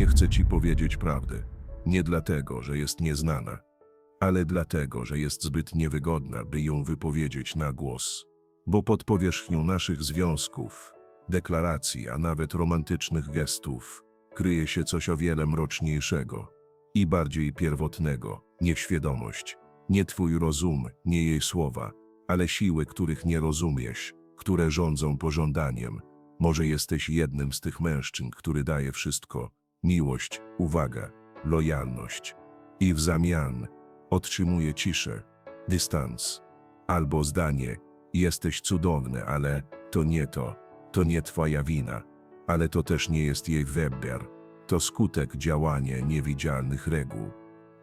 Nie chcę ci powiedzieć prawdy. Nie dlatego, że jest nieznana, ale dlatego, że jest zbyt niewygodna, by ją wypowiedzieć na głos. Bo pod powierzchnią naszych związków, deklaracji, a nawet romantycznych gestów kryje się coś o wiele mroczniejszego i bardziej pierwotnego, nieświadomość. Nie twój rozum, nie jej słowa, ale siły, których nie rozumiesz, które rządzą pożądaniem. Może jesteś jednym z tych mężczyzn, który daje wszystko: miłość, uwaga, lojalność. I w zamian otrzymuje ciszę, dystans. Albo zdanie: Jesteś cudowny, ale to nie to, to nie twoja wina. Ale to też nie jest jej wybór. To skutek działania niewidzialnych reguł.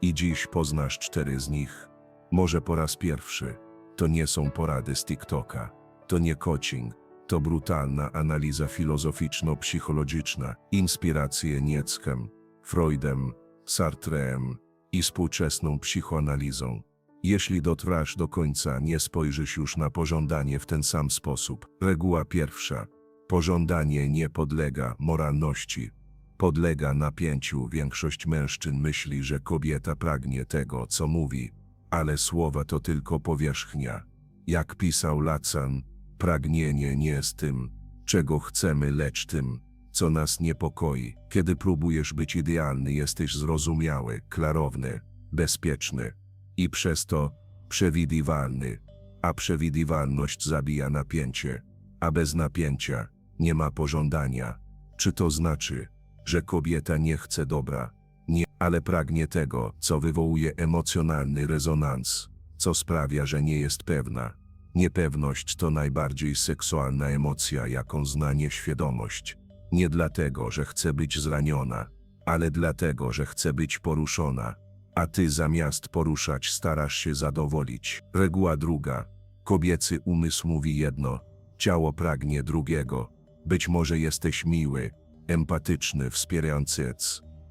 I dziś poznasz cztery z nich. Może po raz pierwszy. To nie są porady z TikToka. To nie coaching. To brutalna analiza filozoficzno-psychologiczna, inspiracje Nietzschem, Freudem, Sartrem i współczesną psychoanalizą. Jeśli dotrwasz do końca, nie spojrzysz już na pożądanie w ten sam sposób. Reguła pierwsza. Pożądanie nie podlega moralności. Podlega napięciu. Większość mężczyzn myśli, że kobieta pragnie tego, co mówi, ale słowa to tylko powierzchnia. Jak pisał Lacan, pragnienie nie jest tym, czego chcemy, lecz tym, co nas niepokoi. Kiedy próbujesz być idealny, jesteś zrozumiały, klarowny, bezpieczny i przez to przewidywalny, a przewidywalność zabija napięcie, a bez napięcia nie ma pożądania. Czy to znaczy, że kobieta nie chce dobra? Nie, ale pragnie tego, co wywołuje emocjonalny rezonans, co sprawia, że nie jest pewna. Niepewność to najbardziej seksualna emocja, jaką zna nieświadomość. Nie dlatego, że chce być zraniona, ale dlatego, że chce być poruszona. A ty zamiast poruszać starasz się zadowolić. Reguła druga. Kobiecy umysł mówi jedno, ciało pragnie drugiego. Być może jesteś miły, empatyczny, wspierający,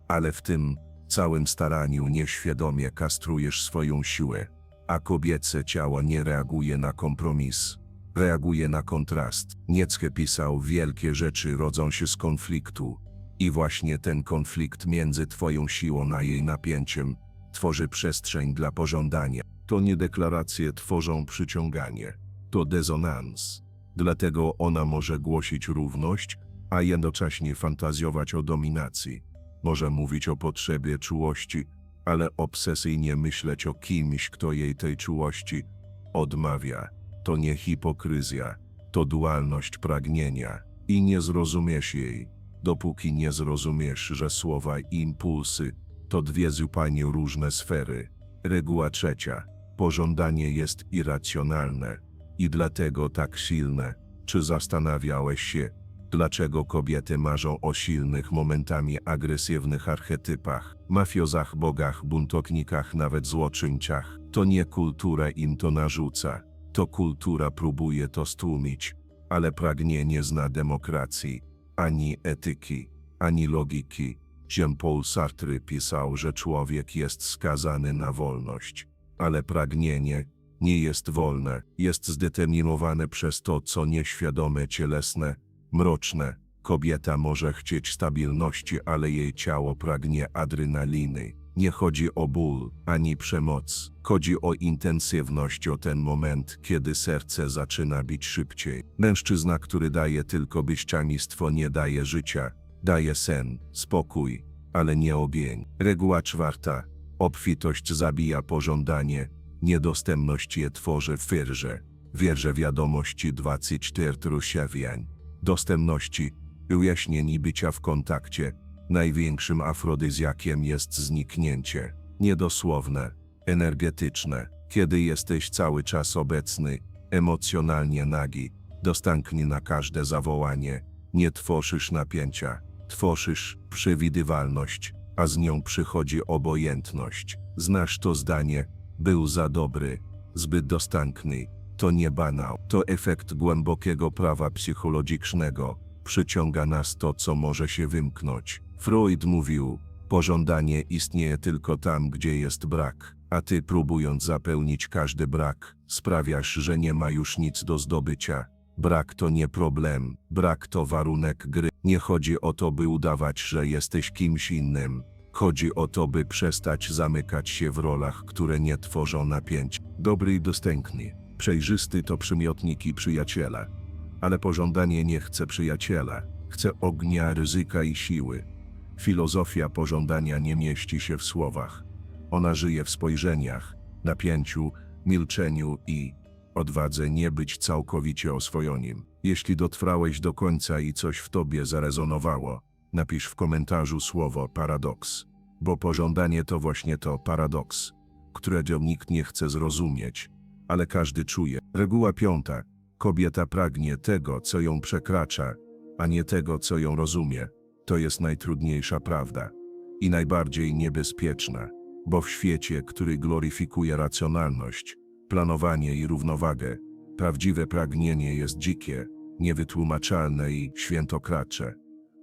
ale w tym całym staraniu nieświadomie kastrujesz swoją siłę, a kobiece ciało nie reaguje na kompromis, reaguje na kontrast. Nietzsche pisał, wielkie rzeczy rodzą się z konfliktu i właśnie ten konflikt między twoją siłą a jej napięciem tworzy przestrzeń dla pożądania. To nie deklaracje tworzą przyciąganie, to dezonans. Dlatego ona może głosić równość, a jednocześnie fantazjować o dominacji. Może mówić o potrzebie czułości, ale obsesyjnie myśleć o kimś, kto jej tej czułości odmawia. To nie hipokryzja, to dualność pragnienia i nie zrozumiesz jej, dopóki nie zrozumiesz, że słowa i impulsy to dwie zupełnie różne sfery. Reguła trzecia. Pożądanie jest irracjonalne i dlatego tak silne. Czy zastanawiałeś się, dlaczego kobiety marzą o silnych, momentami agresywnych archetypach, mafiozach, bogach, buntownikach, nawet złoczyńcach? To nie kultura im to narzuca, to kultura próbuje to stłumić, ale pragnienie zna demokracji, ani etyki, ani logiki. Jean-Paul Sartre pisał, że człowiek jest skazany na wolność, ale pragnienie nie jest wolne, jest zdeterminowane przez to, co nieświadome, cielesne, mroczne. Kobieta może chcieć stabilności, ale jej ciało pragnie adrenaliny. Nie chodzi o ból ani przemoc, chodzi o intensywność, o ten moment, kiedy serce zaczyna bić szybciej. Mężczyzna, który daje tylko byściamistwo, nie daje życia, daje sen, spokój, ale nie ogień. Reguła czwarta. Obfitość zabija pożądanie, niedostępność je tworzy wierże. Wierze wiadomości 24 sierpień. Dostępności, ujaśnień bycia w kontakcie. Największym afrodyzjakiem jest zniknięcie. Niedosłowne, energetyczne. Kiedy jesteś cały czas obecny, emocjonalnie nagi, dostępny na każde zawołanie, nie tworzysz napięcia, tworzysz przewidywalność, a z nią przychodzi obojętność. Znasz to zdanie, był za dobry, zbyt dostępny. To nie banał, to efekt głębokiego prawa psychologicznego. Przyciąga nas to, co może się wymknąć. Freud mówił, pożądanie istnieje tylko tam, gdzie jest brak, a ty próbując zapełnić każdy brak, sprawiasz, że nie ma już nic do zdobycia. Brak to nie problem, brak to warunek gry. Nie chodzi o to, by udawać, że jesteś kimś innym. Chodzi o to, by przestać zamykać się w rolach, które nie tworzą napięć. Dobry i dostępny. Przejrzysty to przymiotniki przyjaciela. Ale pożądanie nie chce przyjaciela. Chce ognia, ryzyka i siły. Filozofia pożądania nie mieści się w słowach. Ona żyje w spojrzeniach, napięciu, milczeniu i odwadze nie być całkowicie oswojonym. Jeśli dotrwałeś do końca i coś w tobie zarezonowało, napisz w komentarzu słowo paradoks, bo pożądanie to właśnie to paradoks, którego nikt nie chce zrozumieć, ale każdy czuje. Reguła piąta. Kobieta pragnie tego, co ją przekracza, a nie tego, co ją rozumie. To jest najtrudniejsza prawda i najbardziej niebezpieczna, bo w świecie, który gloryfikuje racjonalność, planowanie i równowagę, prawdziwe pragnienie jest dzikie, niewytłumaczalne i świętokracze.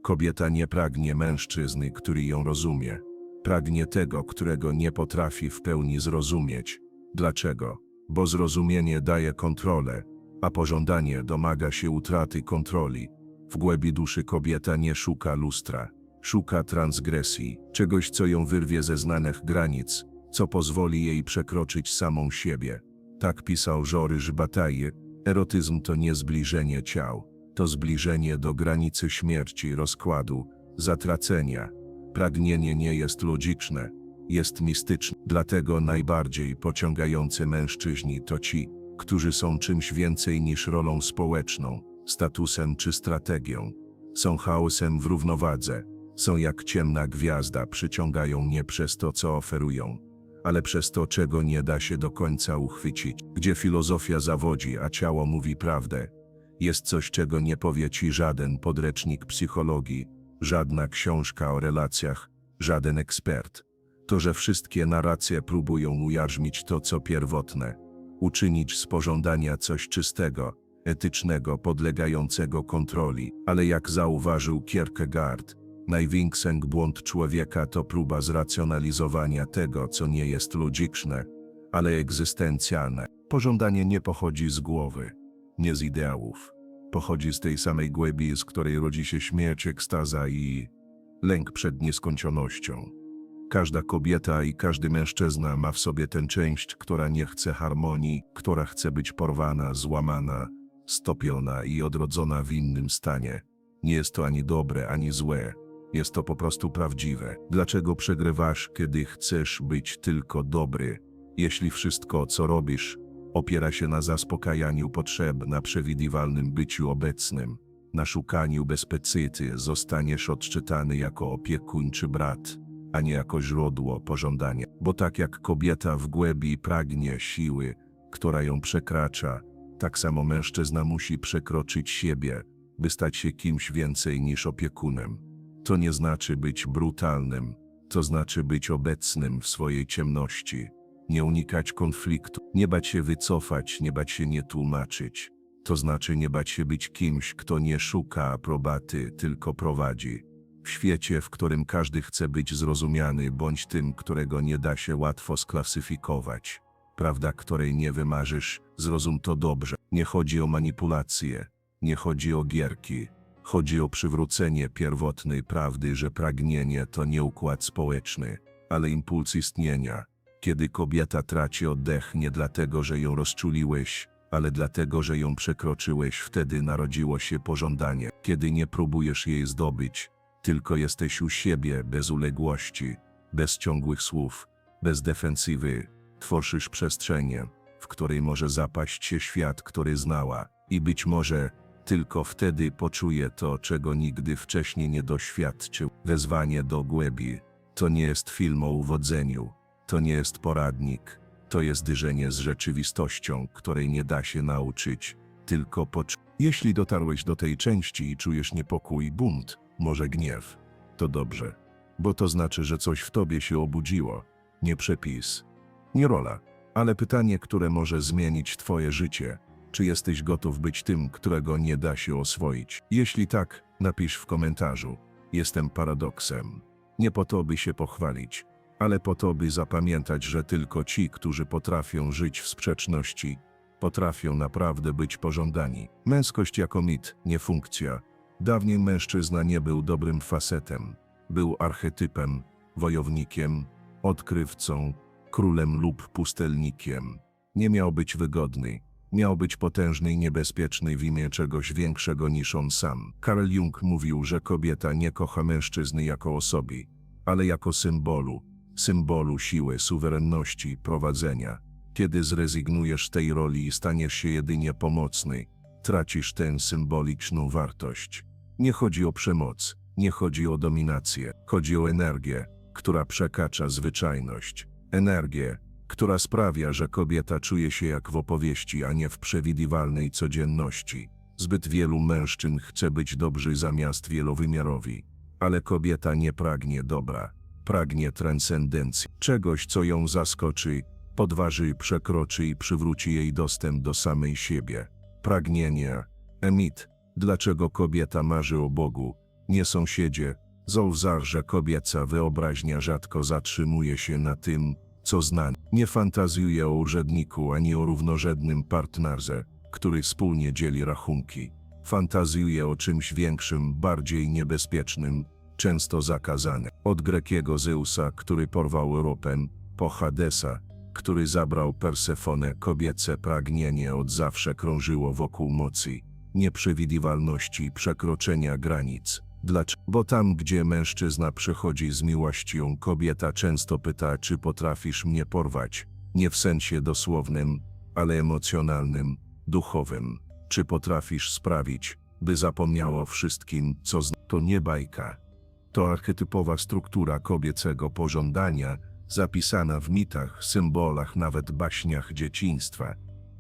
Kobieta nie pragnie mężczyzny, który ją rozumie. Pragnie tego, którego nie potrafi w pełni zrozumieć. Dlaczego? Bo zrozumienie daje kontrolę, a pożądanie domaga się utraty kontroli. W głębi duszy kobieta nie szuka lustra, szuka transgresji, czegoś, co ją wyrwie ze znanych granic, co pozwoli jej przekroczyć samą siebie. Tak pisał Georges Bataille. Erotyzm to nie zbliżenie ciał, to zbliżenie do granicy śmierci, rozkładu, zatracenia. Pragnienie nie jest logiczne, jest mistyczne. Dlatego najbardziej pociągający mężczyźni to ci, którzy są czymś więcej niż rolą społeczną, statusem czy strategią. Są chaosem w równowadze, są jak ciemna gwiazda, przyciągają nie przez to, co oferują, ale przez to, czego nie da się do końca uchwycić, gdzie filozofia zawodzi, a ciało mówi prawdę. Jest coś, czego nie powie ci żaden podręcznik psychologii, żadna książka o relacjach, żaden ekspert. To, że wszystkie narracje próbują ujarzmić to, co pierwotne, uczynić z pożądania coś czystego, etycznego, podlegającego kontroli, ale jak zauważył Kierkegaard, największy błąd człowieka to próba zracjonalizowania tego, co nie jest logiczne, ale egzystencjalne. Pożądanie nie pochodzi z głowy, nie z ideałów. Pochodzi z tej samej głębi, z której rodzi się śmierć, ekstaza i lęk przed nieskończonością. Każda kobieta i każdy mężczyzna ma w sobie tę część, która nie chce harmonii, która chce być porwana, złamana, stopiona i odrodzona w innym stanie. Nie jest to ani dobre, ani złe. Jest to po prostu prawdziwe. Dlaczego przegrywasz, kiedy chcesz być tylko dobry? Jeśli wszystko, co robisz, opiera się na zaspokajaniu potrzeb, na przewidywalnym byciu obecnym, na szukaniu bezpecyty, zostaniesz odczytany jako opiekuńczy brat, a nie jako źródło pożądania. Bo tak jak kobieta w głębi pragnie siły, która ją przekracza, tak samo mężczyzna musi przekroczyć siebie, by stać się kimś więcej niż opiekunem. To nie znaczy być brutalnym, to znaczy być obecnym w swojej ciemności, nie unikać konfliktu, nie bać się wycofać, nie bać się nie tłumaczyć. To znaczy nie bać się być kimś, kto nie szuka aprobaty, tylko prowadzi. W świecie, w którym każdy chce być zrozumiany, bądź tym, którego nie da się łatwo sklasyfikować. Prawda, której nie wymarzysz, zrozum to dobrze. Nie chodzi o manipulacje, nie chodzi o gierki. Chodzi o przywrócenie pierwotnej prawdy, że pragnienie to nie układ społeczny, ale impuls istnienia. Kiedy kobieta traci oddech nie dlatego, że ją rozczuliłeś, ale dlatego, że ją przekroczyłeś, wtedy narodziło się pożądanie. Kiedy nie próbujesz jej zdobyć, tylko jesteś u siebie bez uległości, bez ciągłych słów, bez defensywy, tworzysz przestrzenię, w której może zapaść się świat, który znała, i być może tylko wtedy poczuje to, czego nigdy wcześniej nie doświadczył. Wezwanie do głębi. To nie jest film o uwodzeniu, to nie jest poradnik, to jest dyżenie z rzeczywistością, której nie da się nauczyć, tylko poczuć. Jeśli dotarłeś do tej części i czujesz niepokój, bunt, może gniew, to dobrze, bo to znaczy, że coś w tobie się obudziło. Nie przepis, nie rola, ale pytanie, które może zmienić twoje życie. Czy jesteś gotów być tym, którego nie da się oswoić? Jeśli tak, napisz w komentarzu. Jestem paradoksem. Nie po to, by się pochwalić, ale po to, by zapamiętać, że tylko ci, którzy potrafią żyć w sprzeczności, potrafią naprawdę być pożądani. Męskość jako mit, nie funkcja. Dawniej mężczyzna nie był dobrym facetem. Był archetypem, wojownikiem, odkrywcą, królem lub pustelnikiem. Nie miał być wygodny. Miał być potężny i niebezpieczny w imię czegoś większego niż on sam. Karl Jung mówił, że kobieta nie kocha mężczyzny jako osoby, ale jako symbolu, symbolu siły, suwerenności, prowadzenia. Kiedy zrezygnujesz z tej roli i staniesz się jedynie pomocny, tracisz tę symboliczną wartość. Nie chodzi o przemoc, nie chodzi o dominację, chodzi o energię, która przekracza zwyczajność. Energię, która sprawia, że kobieta czuje się jak w opowieści, a nie w przewidywalnej codzienności. Zbyt wielu mężczyzn chce być dobrzy zamiast wielowymiarowi, ale kobieta nie pragnie dobra, pragnie transcendencji, czegoś, co ją zaskoczy, podważy, przekroczy i przywróci jej dostęp do samej siebie. Pragnienie. Emit. Dlaczego kobieta marzy o Bogu? Nie sąsiedzie. Zauważ, że kobieca wyobraźnia rzadko zatrzymuje się na tym, co zna. Nie fantazjuje o urzędniku ani o równorzędnym partnerze, który wspólnie dzieli rachunki. Fantazjuje o czymś większym, bardziej niebezpiecznym, często zakazanym. Od grekiego Zeusa, który porwał Europę, po Hadesa, który zabrał Persefonę, kobiece pragnienie od zawsze krążyło wokół mocy, nieprzewidywalności, przekroczenia granic. Dlaczego? Bo tam, gdzie mężczyzna przychodzi z miłością, kobieta często pyta, czy potrafisz mnie porwać. Nie w sensie dosłownym, ale emocjonalnym, duchowym. Czy potrafisz sprawić, by zapomniało wszystkim, co zna? To nie bajka. To archetypowa struktura kobiecego pożądania, zapisana w mitach, symbolach, nawet baśniach dzieciństwa.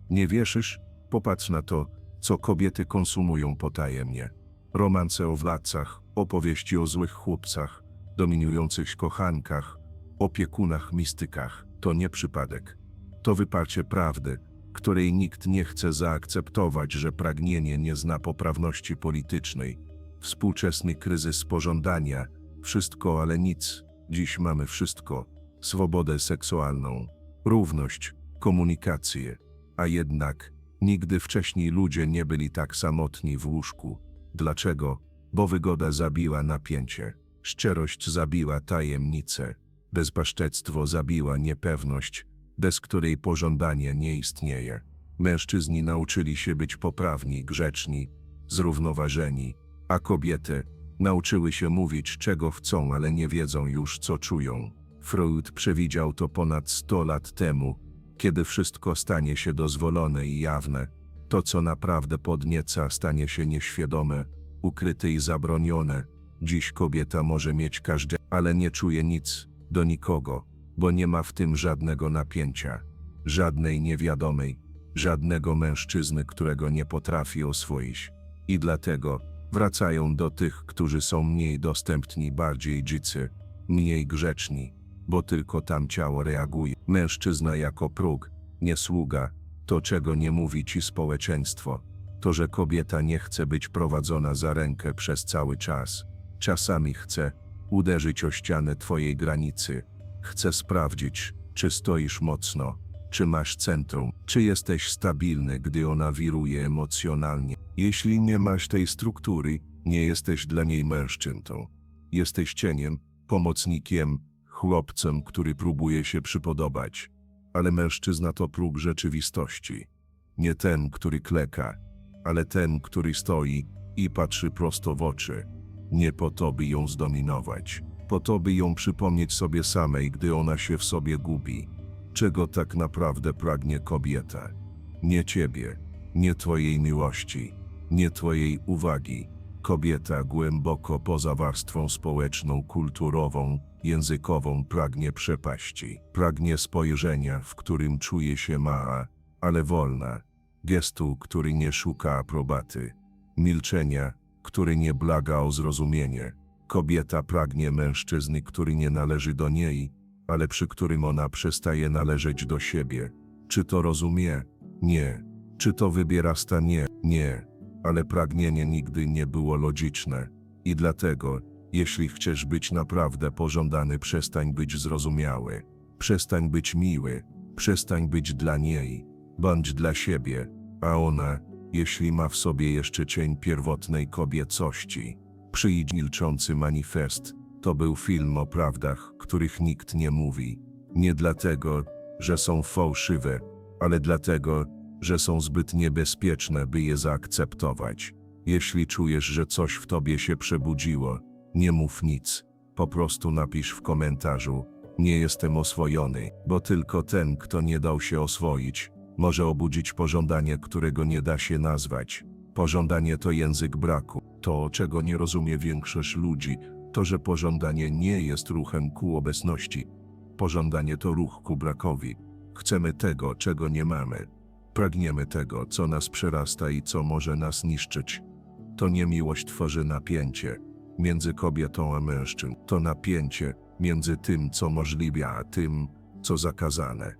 Nie wierzysz? Popatrz na to, co kobiety konsumują potajemnie. Romanse o władcach, opowieści o złych chłopcach, dominujących kochankach, opiekunach, mistykach. To nie przypadek. To wyparcie prawdy, której nikt nie chce zaakceptować, że pragnienie nie zna poprawności politycznej. Współczesny kryzys pożądania, wszystko, ale nic. Dziś mamy wszystko swobodę seksualną, równość, komunikację, a jednak nigdy wcześniej ludzie nie byli tak samotni w łóżku. Dlaczego? Bo wygoda zabiła napięcie, szczerość zabiła tajemnicę, bezpaszczectwo zabiła niepewność, bez której pożądanie nie istnieje. Mężczyźni nauczyli się być poprawni, grzeczni, zrównoważeni, a kobiety nauczyły się mówić czego chcą, ale nie wiedzą już co czują. Freud przewidział to ponad 100 lat temu, kiedy wszystko stanie się dozwolone i jawne. To, co naprawdę podnieca, stanie się nieświadome, ukryte i zabronione. Dziś kobieta może mieć każde, ale nie czuje nic, do nikogo, bo nie ma w tym żadnego napięcia, żadnej niewiadomej, żadnego mężczyzny, którego nie potrafi oswoić. I dlatego wracają do tych, którzy są mniej dostępni, bardziej dzicy, mniej grzeczni bo tylko tam ciało reaguje. Mężczyzna jako próg, nie sługa, to czego nie mówi ci społeczeństwo, to że kobieta nie chce być prowadzona za rękę przez cały czas. Czasami chce uderzyć o ścianę twojej granicy, chce sprawdzić, czy stoisz mocno, czy masz centrum, czy jesteś stabilny, gdy ona wiruje emocjonalnie. Jeśli nie masz tej struktury, nie jesteś dla niej mężczyzną. Jesteś cieniem, pomocnikiem, chłopcem, który próbuje się przypodobać, ale mężczyzna to próg rzeczywistości. Nie ten, który kleka, ale ten, który stoi i patrzy prosto w oczy. Nie po to, by ją zdominować, po to, by ją przypomnieć sobie samej, gdy ona się w sobie gubi. Czego tak naprawdę pragnie kobieta? Nie ciebie, nie twojej miłości, nie twojej uwagi. Kobieta głęboko poza warstwą społeczną, kulturową, językową pragnie przepaści, pragnie spojrzenia, w którym czuje się mała, ale wolna, gestu, który nie szuka aprobaty, milczenia, który nie blaga o zrozumienie. Kobieta pragnie mężczyzny, który nie należy do niej, ale przy którym ona przestaje należeć do siebie. Czy to rozumie? Nie. Czy to wybiera stanie? Nie. Ale pragnienie nigdy nie było logiczne. I dlatego, jeśli chcesz być naprawdę pożądany, przestań być zrozumiały, przestań być miły, przestań być dla niej, bądź dla siebie, a ona, jeśli ma w sobie jeszcze cień pierwotnej kobiecości. Przyjdź milczący manifest to był film o prawdach, których nikt nie mówi. Nie dlatego, że są fałszywe, ale dlatego, że są zbyt niebezpieczne, by je zaakceptować. Jeśli czujesz, że coś w tobie się przebudziło, nie mów nic. Po prostu napisz w komentarzu: Nie jestem oswojony, bo tylko ten, kto nie dał się oswoić, może obudzić pożądanie, którego nie da się nazwać. Pożądanie to język braku. To, czego nie rozumie większość ludzi, to, że pożądanie nie jest ruchem ku obecności. Pożądanie to ruch ku brakowi. Chcemy tego, czego nie mamy. Pragniemy tego, co nas przerasta i co może nas niszczyć. To niemiłość tworzy napięcie między kobietą a mężczyzną. To napięcie między tym, co możliwe, a tym, co zakazane.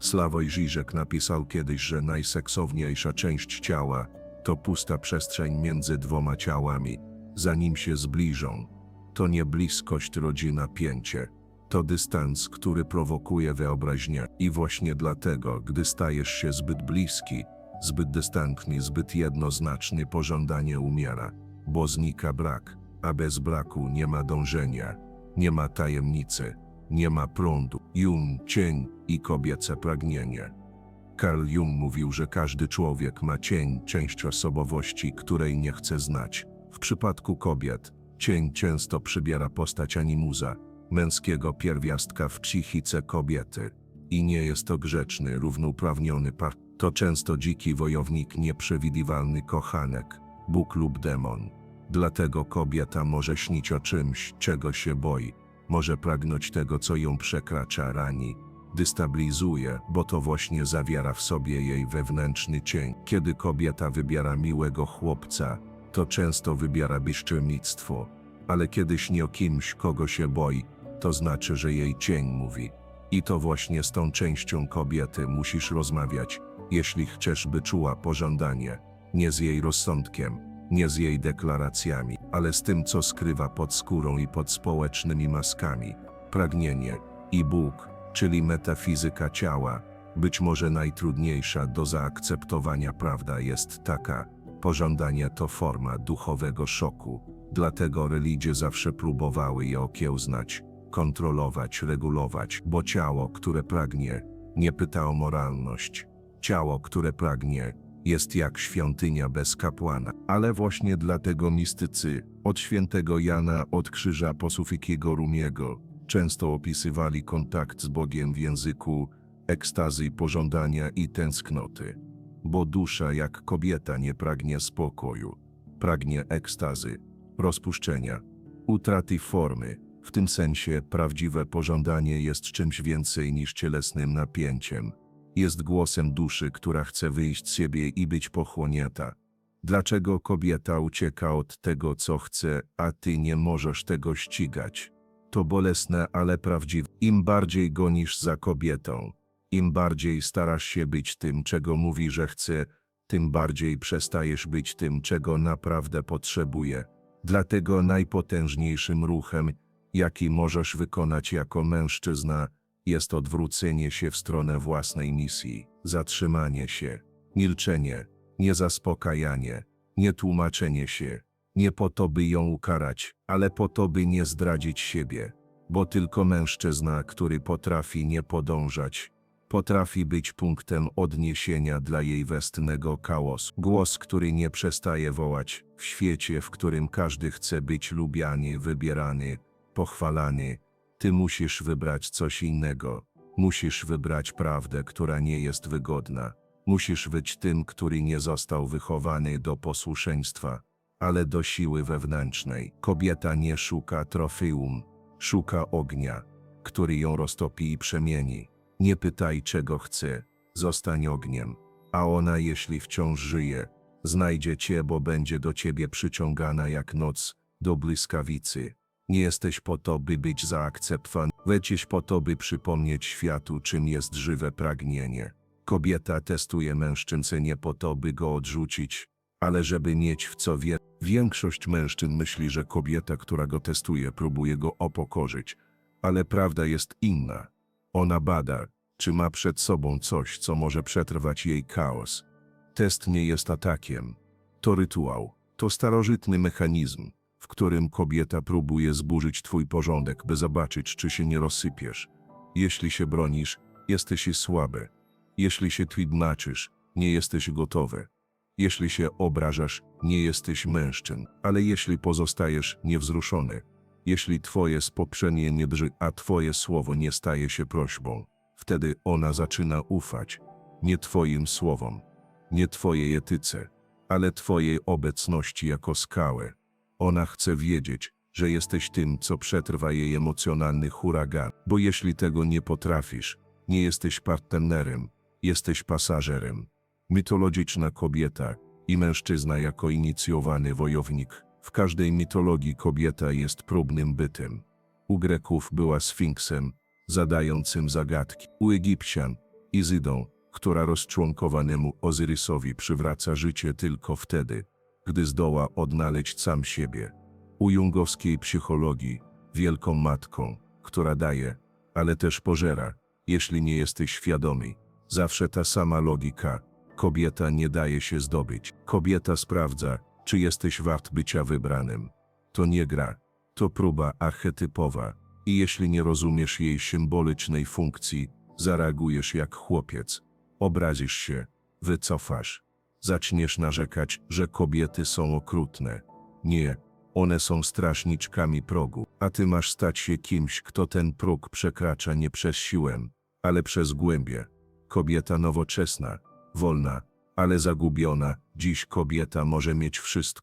Sławoj Żyżek napisał kiedyś, że najseksowniejsza część ciała to pusta przestrzeń między dwoma ciałami, zanim się zbliżą. To nie bliskość rodzi napięcie, to dystans, który prowokuje wyobraźnię. I właśnie dlatego, gdy stajesz się zbyt bliski, zbyt dystantny, zbyt jednoznaczny, pożądanie umiera, bo znika brak, a bez braku nie ma dążenia, nie ma tajemnicy, nie ma prądu. Jung, cień i kobiece pragnienie. Carl Jung mówił, że każdy człowiek ma cień, część osobowości, której nie chce znać. W przypadku kobiet, cień często przybiera postać animuza, męskiego pierwiastka w psychice kobiety. I nie jest to grzeczny, równouprawniony par. To często dziki wojownik, nieprzewidywalny kochanek, Bóg lub demon. Dlatego kobieta może śnić o czymś, czego się boi. Może pragnąć tego, co ją przekracza, rani, destabilizuje, bo to właśnie zawiera w sobie jej wewnętrzny cień. Kiedy kobieta wybiera miłego chłopca, to często wybiera bierzczelnictwo, ale kiedy śni o kimś, kogo się boi, to znaczy, że jej cień mówi. I to właśnie z tą częścią kobiety musisz rozmawiać, jeśli chcesz, by czuła pożądanie, nie z jej rozsądkiem, nie z jej deklaracjami, ale z tym, co skrywa pod skórą i pod społecznymi maskami. Pragnienie i Bóg, czyli metafizyka ciała, być może najtrudniejsza do zaakceptowania prawda jest taka, pożądanie to forma duchowego szoku, dlatego religie zawsze próbowały je okiełznać, kontrolować, regulować, bo ciało, które pragnie, nie pyta o moralność. Ciało, które pragnie, jest jak świątynia bez kapłana. Ale właśnie dlatego mistycy, od świętego Jana od krzyża po Sufikiego Rumiego, często opisywali kontakt z Bogiem w języku ekstazy, pożądania i tęsknoty. Bo dusza jak kobieta nie pragnie spokoju, pragnie ekstazy, rozpuszczenia, utraty formy. W tym sensie prawdziwe pożądanie jest czymś więcej niż cielesnym napięciem. Jest głosem duszy, która chce wyjść z siebie i być pochłonięta. Dlaczego kobieta ucieka od tego, co chce, a ty nie możesz tego ścigać? To bolesne, ale prawdziwe. Im bardziej gonisz za kobietą, im bardziej starasz się być tym, czego mówi, że chce, tym bardziej przestajesz być tym, czego naprawdę potrzebuje. Dlatego najpotężniejszym ruchem, jaki możesz wykonać jako mężczyzna, jest odwrócenie się w stronę własnej misji, zatrzymanie się, milczenie, niezaspokajanie, nietłumaczenie się, nie po to, by ją ukarać, ale po to, by nie zdradzić siebie, bo tylko mężczyzna, który potrafi nie podążać, potrafi być punktem odniesienia dla jej westnego chaosu. Głos, który nie przestaje wołać w świecie, w którym każdy chce być lubiany, wybierany, pochwalany. Ty musisz wybrać coś innego. Musisz wybrać prawdę, która nie jest wygodna. Musisz być tym, który nie został wychowany do posłuszeństwa, ale do siły wewnętrznej. Kobieta nie szuka trofeum, szuka ognia, który ją roztopi i przemieni. Nie pytaj, czego chce, zostań ogniem. A ona, jeśli wciąż żyje, znajdzie cię, bo będzie do ciebie przyciągana jak noc do błyskawicy. Nie jesteś po to, by być zaakceptowany, lecz po to, by przypomnieć światu, czym jest żywe pragnienie. Kobieta testuje mężczyznę nie po to, by go odrzucić, ale żeby mieć w co wie. Większość mężczyzn myśli, że kobieta, która go testuje, próbuje go opokorzyć, ale prawda jest inna. Ona bada, czy ma przed sobą coś, co może przetrwać jej chaos. Test nie jest atakiem. To rytuał. To starożytny mechanizm, w którym kobieta próbuje zburzyć twój porządek, by zobaczyć, czy się nie rozsypiesz. Jeśli się bronisz, jesteś słaby. Jeśli się tłidmaczysz, nie jesteś gotowy. Jeśli się obrażasz, nie jesteś mężczyzn, ale jeśli pozostajesz niewzruszony, jeśli twoje spoprzenie nie drży, a twoje słowo nie staje się prośbą, wtedy ona zaczyna ufać nie twoim słowom, nie twojej etyce, ale twojej obecności jako skałę. Ona chce wiedzieć, że jesteś tym, co przetrwa jej emocjonalny huragan, bo jeśli tego nie potrafisz, nie jesteś partnerem, jesteś pasażerem. Mitologiczna kobieta i mężczyzna jako inicjowany wojownik. W każdej mitologii kobieta jest próbnym bytem. U Greków była sfinksem, zadającym zagadki. U Egipcjan Izydą, która rozczłonkowanemu Ozyrysowi przywraca życie tylko wtedy, gdy zdoła odnaleźć sam siebie. U jungowskiej psychologii wielką matką, która daje, ale też pożera, jeśli nie jesteś świadomy. Zawsze ta sama logika. Kobieta nie daje się zdobyć. Kobieta sprawdza, czy jesteś wart bycia wybranym. To nie gra, to próba archetypowa i jeśli nie rozumiesz jej symbolicznej funkcji, zareagujesz jak chłopiec. Obrazisz się, wycofasz. Zaczniesz narzekać, że kobiety są okrutne. Nie, one są strażniczkami progu, a ty masz stać się kimś, kto ten próg przekracza nie przez siłę, ale przez głębie. Kobieta nowoczesna, wolna, ale zagubiona, dziś kobieta może mieć wszystko.